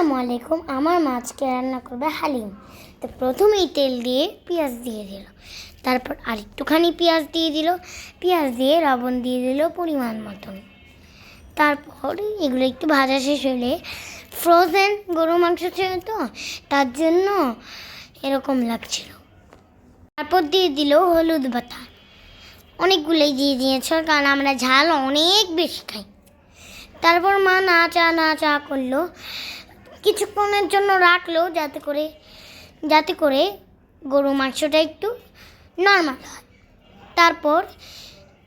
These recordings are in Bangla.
আসসালামু আলাইকুম। আমার মাছকে রান্না করবে হালিম। তো প্রথমেই তেল দিয়ে পেঁয়াজ দিয়ে দিল। তারপর আরেকটুখানি পেঁয়াজ দিয়ে দিল। পেঁয়াজ দিয়ে লবণ দিয়ে দিল পরিমাণ মতন। তারপর এগুলো একটু ভাজা শেষ হলে ফ্রোজেন গরু মাংস ছিল তো, তার জন্য এরকম লাগছিল। তারপর দিয়ে দিল হলুদ বাটা। অনেকগুলোই দিয়ে দিয়েছে, কারণ আমরা ঝাল অনেক বেশি খাই। তারপর মা নাচা নাচা করল। কিছুক্ষণের জন্য রাখল যাতে করে যাতে করে গরু মাংসটা একটু নর্মাল হয়। তারপর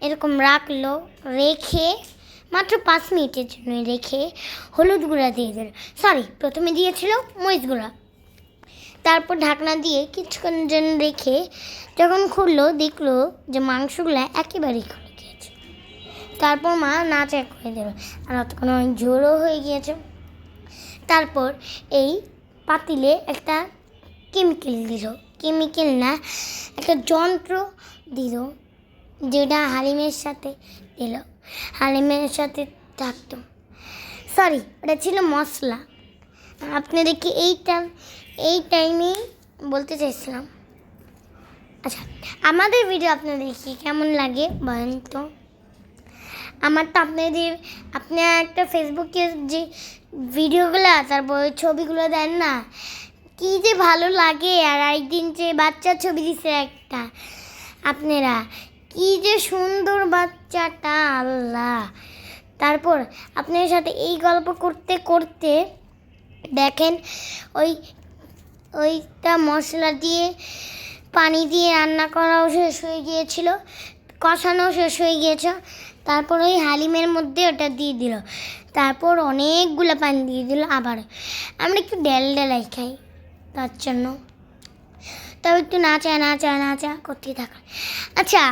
এরকম রাখল, রেখে মাত্র পাঁচ মিনিটের জন্য রেখে হলুদ গুঁড়া দিয়ে দিল। সরি প্রথমে দিয়েছিল মরিচ গুঁড়া। তারপর ঢাকনা দিয়ে কিছুক্ষণের জন্য রেখে যখন খুললো, দেখল যে মাংসগুলো একেবারেই খুলে গিয়েছে। তারপর মা নাচা করে দিল। আর অতক্ষণ অনেক ঝোলও হয়ে গিয়েছে। তারপর এই পাতিলে একটা কেমিক্যাল দিল। কেমিক্যাল না, একটা যন্ত্র দিল, যেটা হালিমের সাথে দিল। হালিমের সাথে থাকতো। সরি ওটা ছিল মশলা। আপনাদেরকে এইটা এই টাইমেই বলতে চাইছিলাম। আচ্ছা আমাদের ভিডিও আপনাদেরকে কেমন লাগে বলেন তো? আমার তো আপনাদের আপনার একটা ফেসবুকে যে ভিডিওগুলো, তারপর ছবিগুলো দেন না, কি যে ভালো লাগে, আর একদিন যে বাচ্চার ছবি দিছে একটা, আপনারা, কি যে সুন্দর বাচ্চাটা, আল্লাহ। তারপর আপনার সাথে এই গল্প করতে করতে দেখেন, ওই, ওইটা মশলা দিয়ে, পানি দিয়ে রান্না করাও শেষ হয়ে গিয়েছিল কষানো শেষ হয়ে গিয়েছে। তারপর ওই হালিমের মধ্যে ওটা দিয়ে দিল। তারপর অনেকগুলো পানি দিয়ে দিল আবার। আমরা একটু ডেল ডেলাই খাই, তার জন্য। তবে একটু নাচা নাচা নাচা করতেই থাকা। আচ্ছা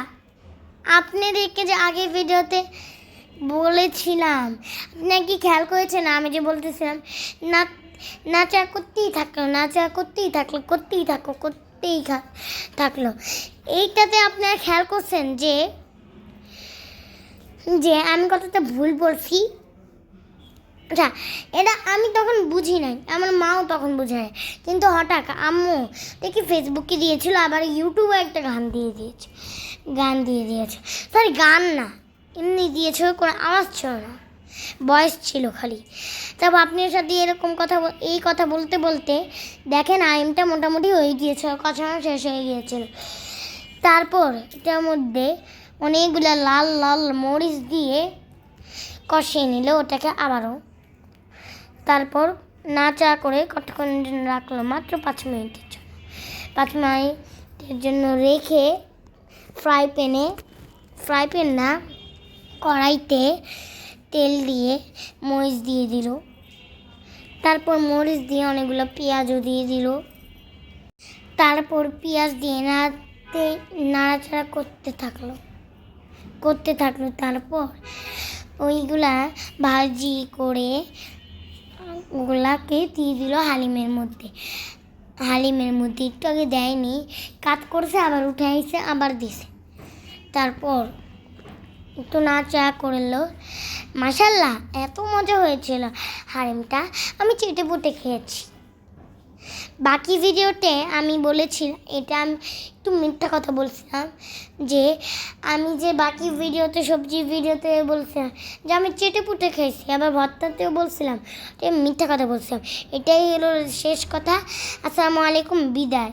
আপনাদেরকে যে আগের ভিডিওতে বলেছিলাম আপনার কি খেয়াল করেছেন? আমি যে বলতেছিলাম, না, নাচা করতেই থাকল, নাচা করতেই থাকল, করতেই থাকো করতেই থাকল। এইটাতে আপনারা খেয়াল করছেন যে যে আমি কথাটা ভুল বলছি? আচ্ছা এটা আমি তখন বুঝি নাই, আমার মাও তখন বুঝে নাই। কিন্তু হঠাৎ আম্মু দেখি ফেসবুকে দিয়েছিল, আবার ইউটিউবে একটা গান দিয়ে দিয়েছে, গান দিয়ে দিয়েছে। সরি গান না, এমনি দিয়েছে কোনো আওয়াজ ছিল না, বয়স ছিল খালি। তারপর আপনার সাথে এরকম কথা এই কথা বলতে বলতে দেখেন আইমটা মোটামুটি হয়ে গিয়েছে কষানো শেষ হয়ে গিয়েছিল। তারপর এটার মধ্যে অনেকগুলো লাল লাল মরিচ দিয়ে কষিয়ে নিল ওটাকে আবারও। তারপর নাচা করে কতক্ষণ রাখল? মাত্র পাঁচ মিনিটের জন্য। পাঁচ মিনিটের জন্য রেখে ফ্রাই প্যানে, ফ্রাই প্যান না, কড়াইতে তেল দিয়ে মরিচ দিয়ে দিল। তারপর মরিচ দিয়ে অনেকগুলো পেঁয়াজও দিয়ে দিল। তারপর পেঁয়াজ দিয়ে নাড়াতে, নাড়াচাড়া করতে থাকল। করতে থাকল তারপর ওইগুলা ভাজি করে ওগুলাকে দিয়ে দিল হালিমের মধ্যে। হালিমের মধ্যে একটু আগে দেয়নি কাট করছে, আবার উঠে আইসে আবার দিছে। তারপর একটু নাচা করল। মাসাল্লাহ এত মজা হয়েছিল। হালিমটা, আমি চেটে পুটে খেয়েছি। বাকি ভিডিওতে আমি বলেছিলাম এটা আমি একটু মিথ্যা কথা বলছিলাম, যে আমি যে বাকি ভিডিওতে, সবজি ভিডিওতে বলছিলাম যে আমি চেটে পুটে খেয়েছি, আবার ভর্তাতেও বলছিলাম মিথ্যা কথা বলছিলাম। এটাই হলো শেষ কথা। আসসালামু আলাইকুম, বিদায়।